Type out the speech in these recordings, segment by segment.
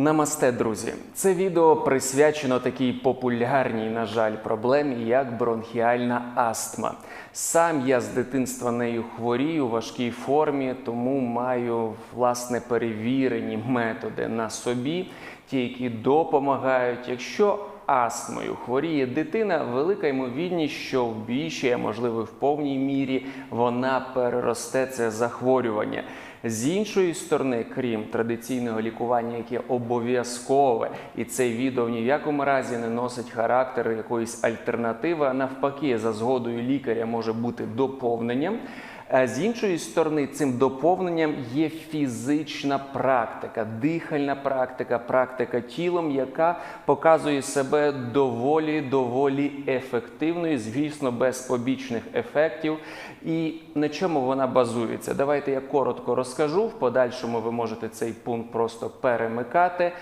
Намасте, друзі! Це відео присвячено такій популярній, на жаль, проблемі, як бронхіальна астма. Сам я з дитинства нею хворію у важкій формі, тому маю власне перевірені методи на собі, ті, які допомагають. Якщо астмою хворіє дитина, велика ймовірність, що в більшій, а можливо, в повній мірі вона переросте це захворювання. З іншої сторони, крім традиційного лікування, яке обов'язкове, і це відео ні в якому разі не носить характер якоїсь альтернативи, а навпаки, за згодою лікаря може бути доповненням. А з іншої сторони, цим доповненням є фізична практика, дихальна практика, практика тілом, яка показує себе доволі доволі ефективною, звісно, без побічних ефектів. І на чому вона базується? Давайте я коротко розкажу. В подальшому ви можете цей пункт просто перемикати.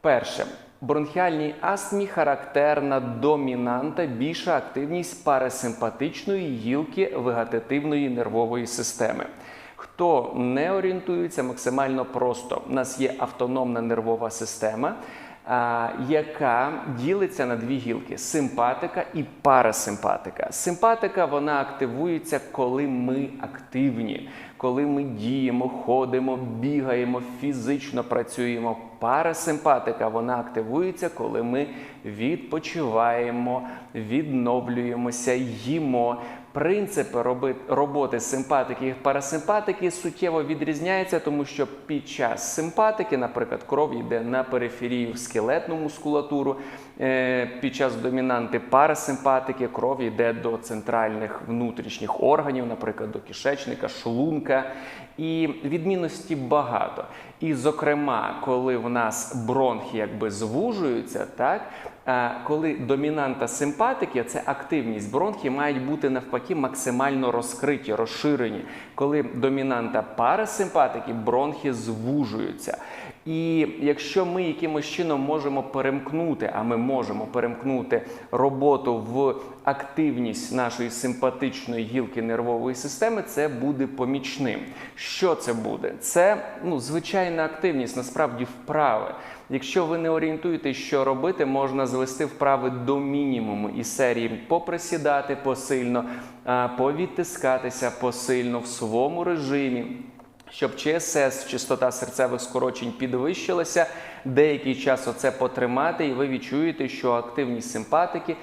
Перше. Бронхіальній астмі характерна домінанта, більша активність парасимпатичної гілки вегетативної нервової системи. Хто не орієнтується максимально просто, у нас є автономна нервова система, яка ділиться на дві гілки: симпатика і парасимпатика. Симпатика вона активується, коли ми активні, коли ми діємо, ходимо, бігаємо, фізично працюємо. Парасимпатика вона активується, коли ми відпочиваємо, відновлюємося, їмо. Принципи роботи симпатики і парасимпатики суттєво відрізняються, тому що під час симпатики, наприклад, кров йде на периферію в скелетну мускулатуру. Е, Під час домінанти парасимпатики кров йде до центральних внутрішніх органів, наприклад, до кишечника, шлунка. І відмінності багато. І, зокрема, коли в нас бронхи якби звужуються, так е, коли домінанта симпатики, це активність бронхів, мають бути навпаки максимально розкриті, розширені. Коли домінанта парасимпатики, бронхи звужуються. І якщо ми якимось чином можемо перемкнути, а ми можемо перемкнути роботу в активність нашої симпатичної гілки нервової системи, це буде помічним. Що це буде? Це ну, звичайна активність, насправді вправи. Якщо ви не орієнтуєтесь, що робити, можна звести вправи до мінімуму із серії поприсідати посильно, повідтискатися посильно в своєму режимі. Щоб ЧСС, частота серцевих скорочень підвищилася, деякий час оце потримати, і ви відчуєте, що активність симпатики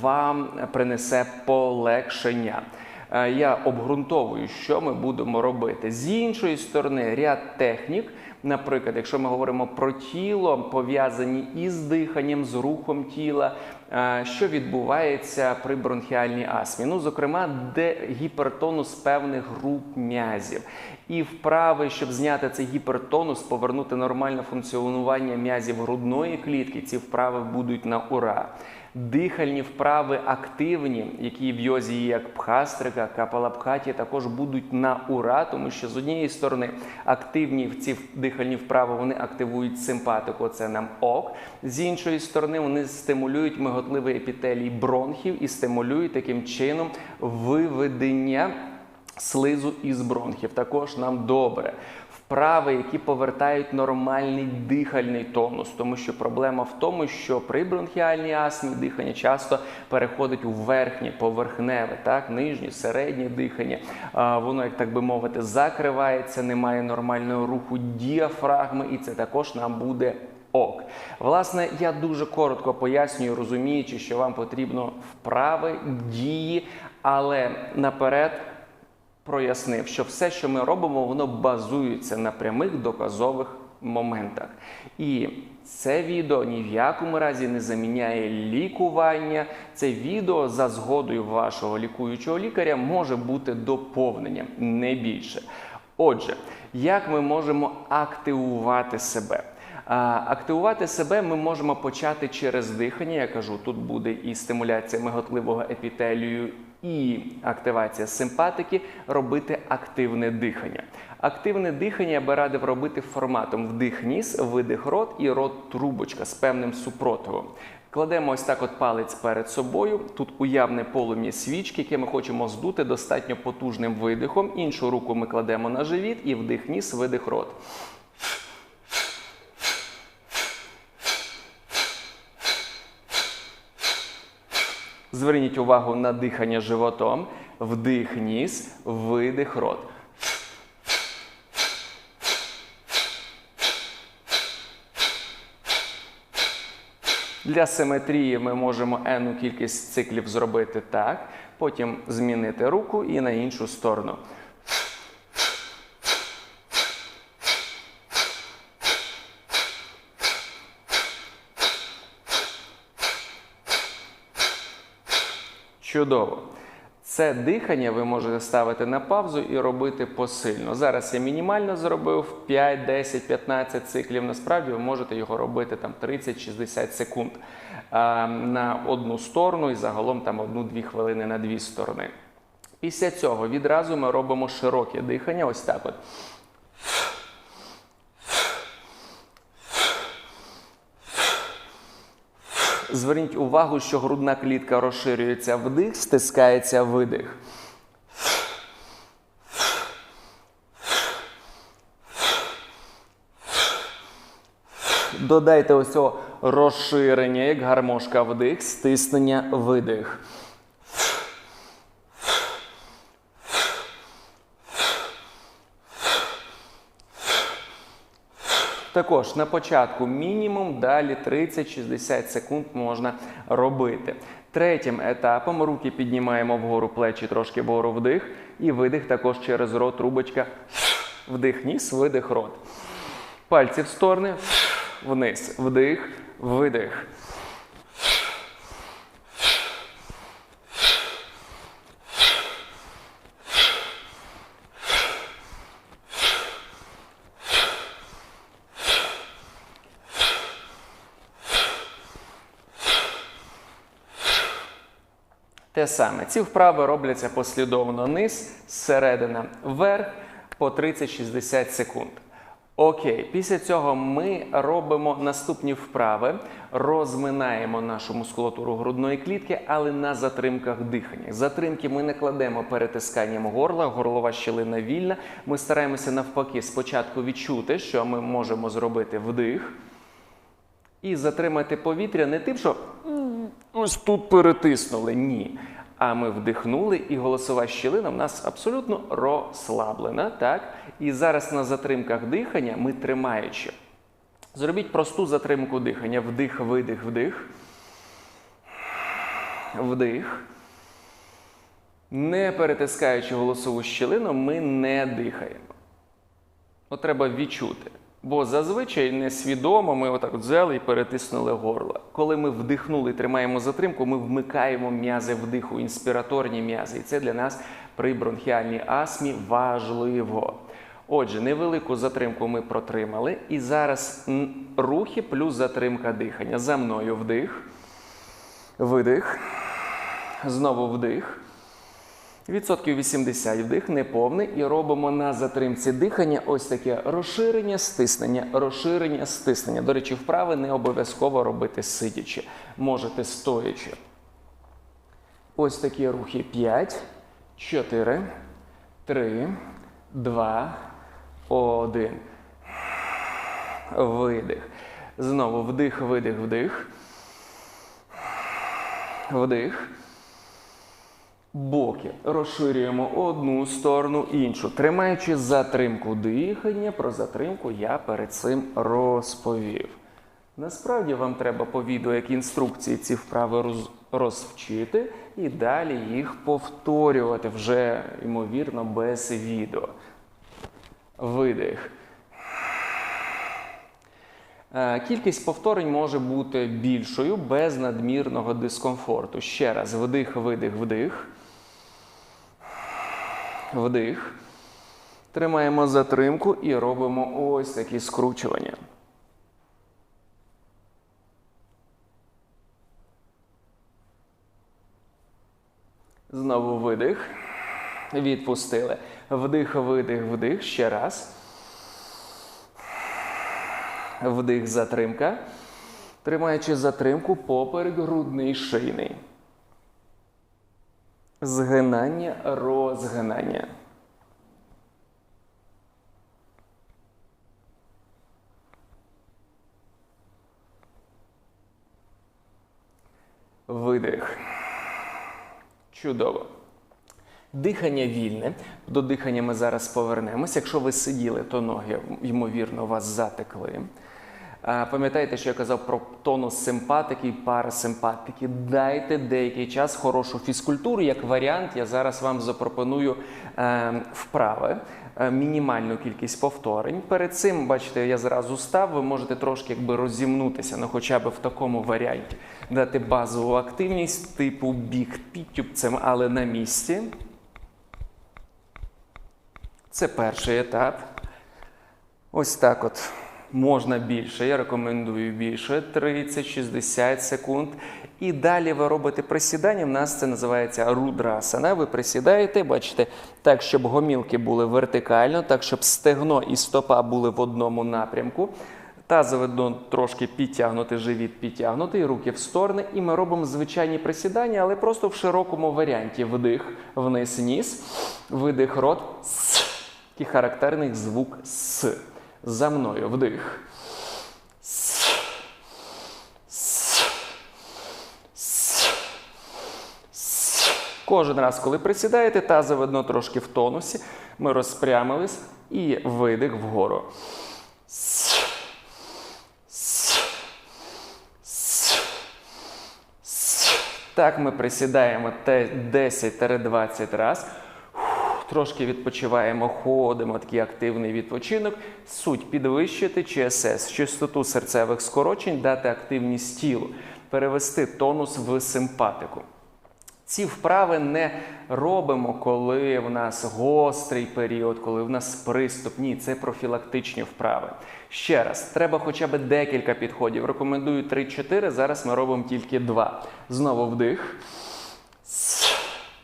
вам принесе полегшення. Е, Я обґрунтовую, що ми будемо робити. З іншої сторони, ряд технік, наприклад, якщо ми говоримо про тіло, пов'язані із диханням, з рухом тіла, що відбувається при бронхіальній астмі. Ну, зокрема, де гіпертонус певних груп м'язів. І вправи, щоб зняти цей гіпертонус, повернути нормальне функціонування м'язів грудної клітки, ці вправи будуть на ура. Дихальні вправи активні, які в йозі є як пхастрика, капалабхаті, також будуть на ура, тому що з однієї сторони активні в ці дихальні вправи вони активують симпатику, це нам ок. З іншої сторони, вони стимулюють миготливий епітелій бронхів і стимулюють таким чином виведення слизу із бронхів. Також нам добре. Вправи, які повертають нормальний дихальний тонус, тому що проблема в тому, що при бронхіальній астмі дихання часто переходить у верхнє, поверхневе, так, нижнє, середнє дихання. Воно, як так би мовити, закривається, немає нормального руху діафрагми, і це також нам буде ок. Власне, я дуже коротко пояснюю, розуміючи, що вам потрібно вправи, дії, але наперед прояснив, що все, що ми робимо, воно базується на прямих доказових моментах. І це відео ні в якому разі не заміняє лікування. Це відео за згодою вашого лікуючого лікаря може бути доповненням, не більше. Отже, як ми можемо активувати себе? Активувати себе ми можемо почати через дихання. Я кажу, тут буде і стимуляція миготливого епітелію, і активація симпатики, робити активне дихання. Активне дихання я би радив робити форматом вдих ніс, видих рот і рот трубочка з певним супротивом. Кладемо ось так от палець перед собою. Тут уявне полум'я свічки, яке ми хочемо здути достатньо потужним видихом. Іншу руку ми кладемо на живіт і вдих ніс, видих рот. Зверніть увагу на дихання животом. Вдих ніс, видих рот. Для симетрії ми можемо n кількість циклів зробити так, потім змінити руку і на іншу сторону. Чудово. Це дихання ви можете ставити на паузу і робити посильно. Зараз я мінімально зробив 5, 10, 15 циклів. Насправді ви можете його робити там 30-60 секунд а, на одну сторону і загалом там 1-2 хвилини на дві сторони. Після цього відразу ми робимо широке дихання. Ось так от. Зверніть увагу, що грудна клітка розширюється вдих, стискається видих. Додайте ось цього розширення, як гармошка вдих, стиснення видих. Також на початку мінімум, далі 30-60 секунд можна робити. Третім етапом руки піднімаємо вгору плечі, трошки вгору вдих, і видих також через рот, трубочка. Вдих, ніс, видих, рот. Пальці в сторони, вниз, вдих, видих. Те саме. Ці вправи робляться послідовно низ, зсередина вверх по 30-60 секунд. Окей, після цього ми робимо наступні вправи, розминаємо нашу мускулатуру грудної клітки, але на затримках дихання. Затримки ми не кладемо перетисканням горла, горлова щелина вільна. Ми стараємося навпаки спочатку відчути, що ми можемо зробити вдих. І затримати повітря не тим, що «М, ось тут перетиснули. Ні. А ми вдихнули, і голосова щілина в нас абсолютно розслаблена. Так? І зараз на затримках дихання ми тримаючи. Зробіть просту затримку дихання. Вдих, видих, вдих. Вдих. Не перетискаючи голосову щілину, ми не дихаємо. От треба відчути. Бо зазвичай несвідомо ми отак от взяли і перетиснули горло. Коли ми вдихнули, тримаємо затримку, ми вмикаємо м'язи вдиху, інспіраторні м'язи. І це для нас при бронхіальній астмі важливо. Отже, невелику затримку ми протримали. І зараз рухи плюс затримка дихання. За мною вдих, видих, знову вдих. Відсотків 80 вдих, неповний, і робимо на затримці дихання ось таке розширення, стиснення, розширення, стиснення. До речі, вправи не обов'язково робити сидячи, можете стоячи. Ось такі рухи 5, 4, 3, 2, 1. Видих. Знову вдих, видих, вдих. Вдих. Боки розширюємо одну сторону іншу, тримаючи затримку дихання. Про затримку я перед цим розповів. Насправді вам треба по відео як інструкції ці вправи роз, розвчити і далі їх повторювати вже, ймовірно, без відео. Видих. Е, Кількість повторень може бути більшою без надмірного дискомфорту. Ще раз, вдих, видих, вдих. Вдих. Тримаємо затримку і робимо ось такі скручування. Знову видих. Відпустили. Вдих, видих, вдих. Ще раз. Вдих, затримка. Тримаючи затримку поперек грудний шийний. Згинання, розгинання. Видих. Чудово. Дихання вільне. До дихання ми зараз повернемось. Якщо ви сиділи, то ноги, ймовірно, вас затекли. Пам'ятаєте, що я казав про тонус симпатики і парасимпатики. Дайте деякий час хорошу фізкультуру. Як варіант, я зараз вам запропоную е, вправи, е, мінімальну кількість повторень. Перед цим, бачите, я зразу став. Ви можете трошки якби розімнутися, ну хоча б в такому варіанті, дати базову активність, типу біг підтюбцем, але на місці. Це перший етап. Ось так от. Можна більше, я рекомендую більше 30-60 секунд. І далі ви робите присідання. В нас це називається рудрасана. Ви присідаєте, бачите, так, щоб гомілки були вертикально, так, щоб стегно і стопа були в одному напрямку. Тазове дно трошки підтягнути, живіт підтягнутий, руки в сторони. І ми робимо звичайні присідання, але просто в широкому варіанті. Вдих, вниз, ніс, видих, рот. Такий характерний звук С. За мною вдих. Кожен раз, коли присідаєте, тазове дно трошки в тонусі. Ми розпрямились і видих вгору. Так ми присідаємо те 10-20 разів. Трошки відпочиваємо, ходимо, такий активний відпочинок. Суть підвищити ЧСС, частоту серцевих скорочень, дати активність тілу, перевести тонус в симпатику. Ці вправи не робимо, коли в нас гострий період, коли в нас приступ. Ні, це профілактичні вправи. Ще раз, треба хоча б декілька підходів. Рекомендую 3-4. Зараз ми робимо тільки два. Знову вдих,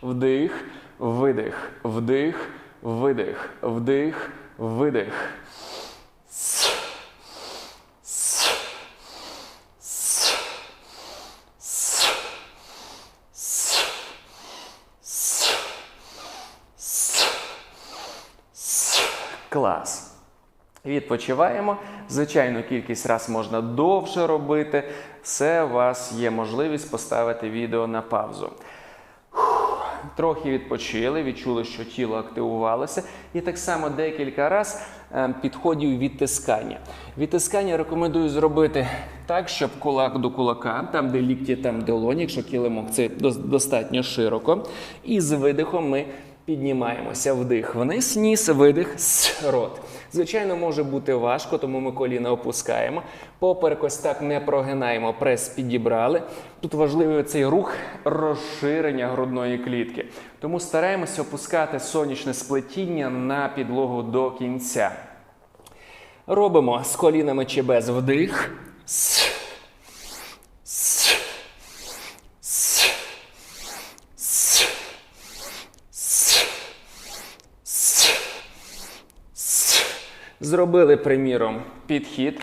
вдих, видих, вдих, видих, вдих, видих. Клас. Відпочиваємо. Звичайно, кількість раз можна довше робити. Все, у вас є можливість поставити відео на паузу. Трохи відпочили, відчули, що тіло активувалося. І так само декілька разів підходів відтискання. Відтискання рекомендую зробити так, щоб кулак до кулака, там, де лікті, там долоні, якщо килимок, це достатньо широко. І з видихом ми піднімаємося. Вдих вниз, ніс, видих, с, рот. Звичайно, може бути важко, тому ми коліна опускаємо. Поперек ось так не прогинаємо, прес підібрали. Тут важливий цей рух розширення грудної клітки. Тому стараємося опускати сонячне сплетіння на підлогу до кінця. Робимо з колінами чи без вдих. С. С. С. С. С. С. Зробили, приміром, підхід.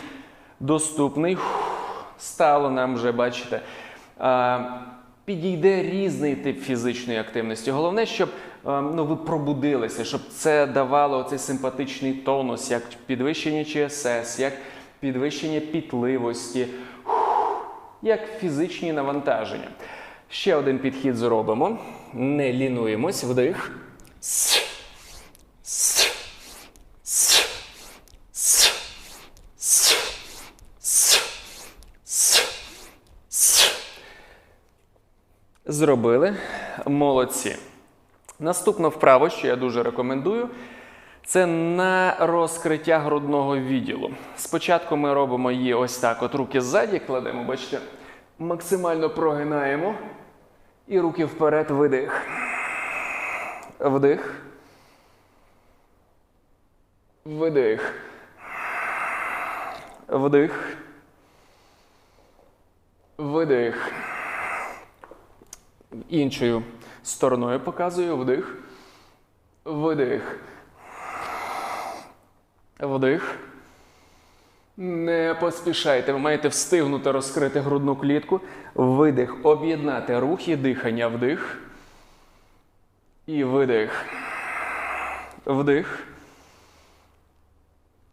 Доступний. Стало нам вже, бачите. Підійде різний тип фізичної активності. Головне, щоб ну, ви пробудилися, щоб це давало оцей симпатичний тонус, як підвищення ЧСС, як підвищення пітливості, як фізичні навантаження. Ще один підхід зробимо. Не лінуємось. Вдих. Зробили. Молодці. Наступна вправа, що я дуже рекомендую, це на розкриття грудного відділу. Спочатку ми робимо її ось так: от руки ззаді кладемо, бачите, максимально прогинаємо. І руки вперед, видих. Вдих. Видих. Вдих. Видих. Іншою стороною показую. Вдих. Видих. Вдих. Не поспішайте. Ви маєте встигнути розкрити грудну клітку. Видих. Об'єднати рухи, дихання. Вдих. І видих. Вдих.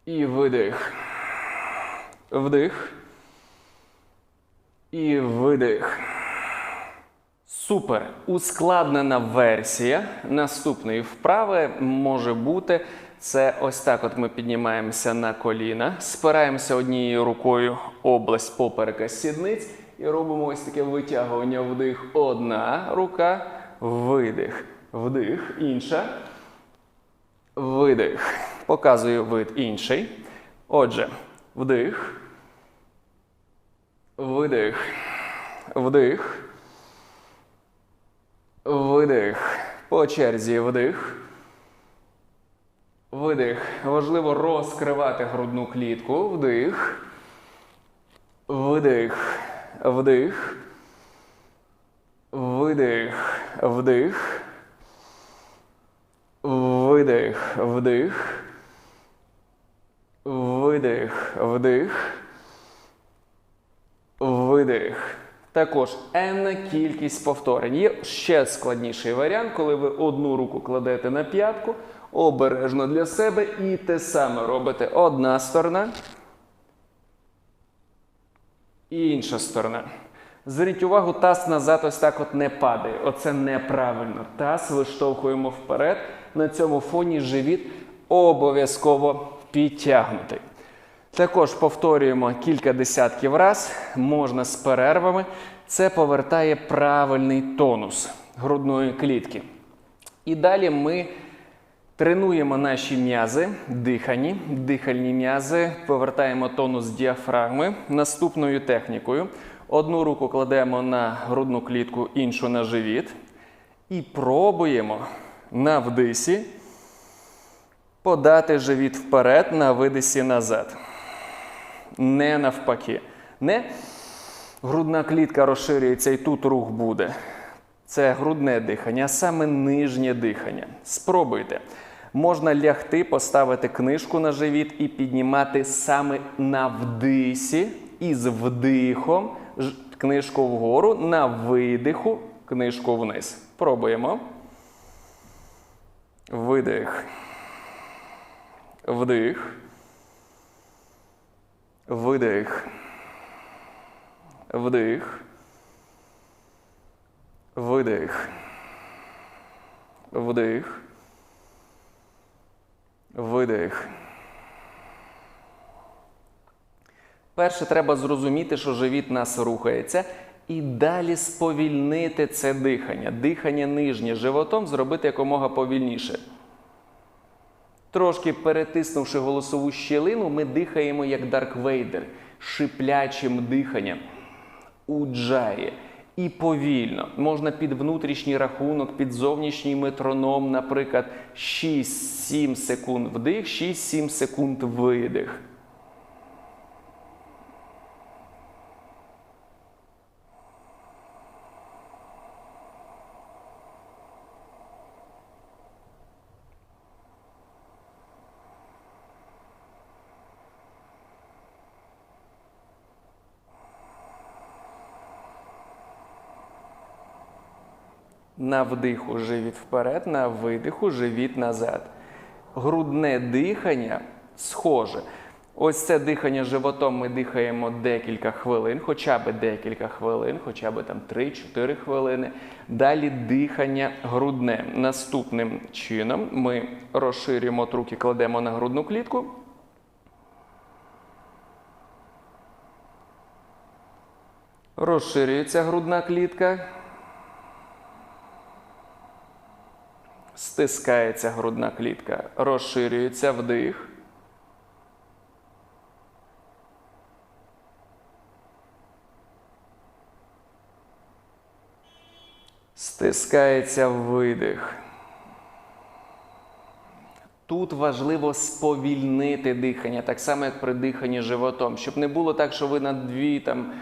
І видих. Вдих. І видих. Супер. Ускладнена версія наступної вправи може бути. Це ось так: от ми піднімаємося на коліна, спираємося однією рукою область поперека сідниць і робимо ось таке витягування вдих. Одна рука, видих, вдих, інша. Видих. Показую вид інший. Отже, вдих. Видих. Вдих. Видих. По черзі вдих. Видих. Важливо розкривати грудну клітку. Вдих. Видих. Вдих. Видих. Вдих. Видих. Вдих. Видих. Вдих. Видих. Також енна кількість повторень. Є ще складніший варіант, коли ви одну руку кладете на п'ятку, обережно для себе і те саме робите одна сторона інша сторона. Зверніть увагу, таз назад ось так от не падає. Оце неправильно. Таз виштовхуємо вперед. На цьому фоні живіт обов'язково підтягнутий. Також повторюємо кілька десятків раз, можна з перервами. Це повертає правильний тонус грудної клітки. І далі ми тренуємо наші м'язи, дихані, дихальні м'язи, повертаємо тонус діафрагми наступною технікою. Одну руку кладемо на грудну клітку, іншу на живіт. І пробуємо на вдисі подати живіт вперед, на видисі назад. Не навпаки. Не грудна клітка розширюється і тут рух буде. Це грудне дихання, а саме нижнє дихання. Спробуйте. Можна лягти, поставити книжку на живіт і піднімати саме на вдисі із вдихом книжку вгору, на видиху книжку вниз. Пробуємо. Видих. Вдих. Видих. Вдих. Видих. Вдих. Видих. Перше, треба зрозуміти, що живіт нас рухається, і далі сповільнити це дихання. Дихання нижнє животом зробити якомога повільніше. Трошки перетиснувши голосову щелину, ми дихаємо як Дарк Вейдер, шиплячим диханням. Уджає. І повільно. Можна під внутрішній рахунок, під зовнішній метроном, наприклад, 6-7 секунд вдих, 6-7 секунд видих. На вдиху живіт вперед, на видиху живіт назад. Грудне дихання схоже. Ось це дихання животом ми дихаємо декілька хвилин, хоча б декілька хвилин, хоча б там 3-4 хвилини. Далі дихання грудне. Наступним чином ми розширюємо руки, кладемо на грудну клітку. Розширюється грудна клітка. Стискається грудна клітка, розширюється вдих. Стискається видих. Тут важливо сповільнити дихання, так само як при диханні животом, щоб не було так, що ви на дві там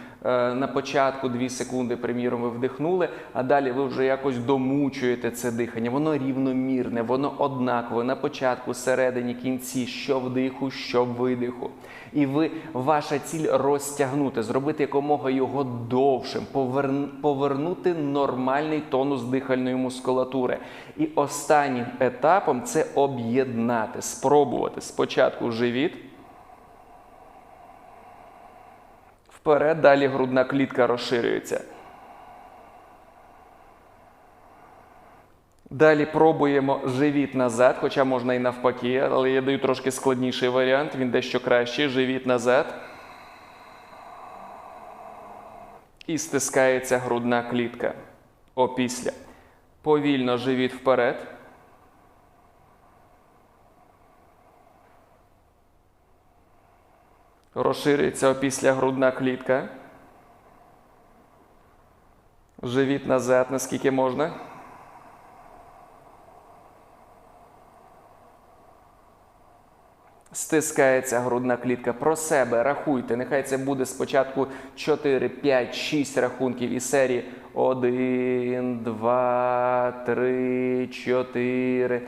на початку дві секунди, приміром, ви вдихнули, а далі ви вже якось домучуєте це дихання. Воно рівномірне, воно однакове на початку, середині, кінці, що вдиху, що видиху. І ви ваша ціль розтягнути, зробити якомога його довшим, поверн- повернути нормальний тонус дихальної мускулатури. І останнім етапом це об'єднати, спробувати спочатку живіт. Вперед, далі грудна клітка розширюється. Далі пробуємо живіт назад, хоча можна і навпаки, але я даю трошки складніший варіант, він дещо кращий. Живіт назад. І стискається грудна клітка. Опісля. Повільно живіт вперед. Розширюється опісля грудна клітка. Живіт назад, наскільки можна. Стискається грудна клітка. Про себе рахуйте. Нехай це буде спочатку 4, 5, 6 рахунків із серії 1, 2, 3, 4,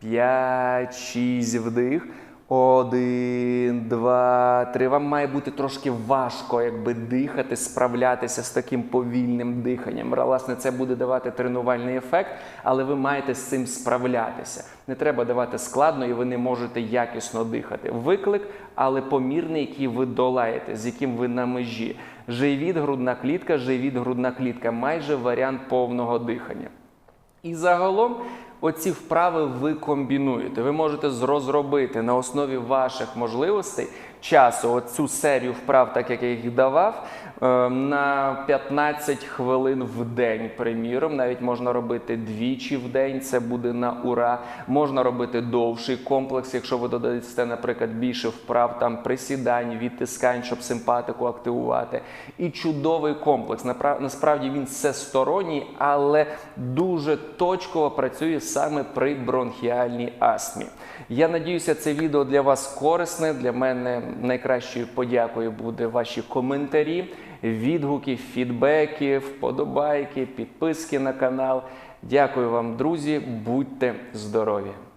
5, 6 вдих. Один, два, три. Вам має бути трошки важко, якби дихати, справлятися з таким повільним диханням. Власне, це буде давати тренувальний ефект, але ви маєте з цим справлятися. Не треба давати складно, і ви не можете якісно дихати. Виклик, але помірний, який ви долаєте, з яким ви на межі. Живіт, грудна клітка, живіт, грудна клітка майже варіант повного дихання. І загалом оці вправи ви комбінуєте. Ви можете зро- розробити на основі ваших можливостей часу оцю серію вправ, так як я їх давав, е, на 15 хвилин в день, приміром. Навіть можна робити двічі в день, це буде на ура. Можна робити довший комплекс, якщо ви додасте, наприклад, більше вправ, там присідань, відтискань, щоб симпатику активувати. І чудовий комплекс. Насправді він всесторонній, але дуже точково працює саме при бронхіальній астмі. Я надіюся, це відео для вас корисне. Для мене найкращою подякою буде ваші коментарі, відгуки, фідбеки, вподобайки, підписки на канал. Дякую вам, друзі. Будьте здорові!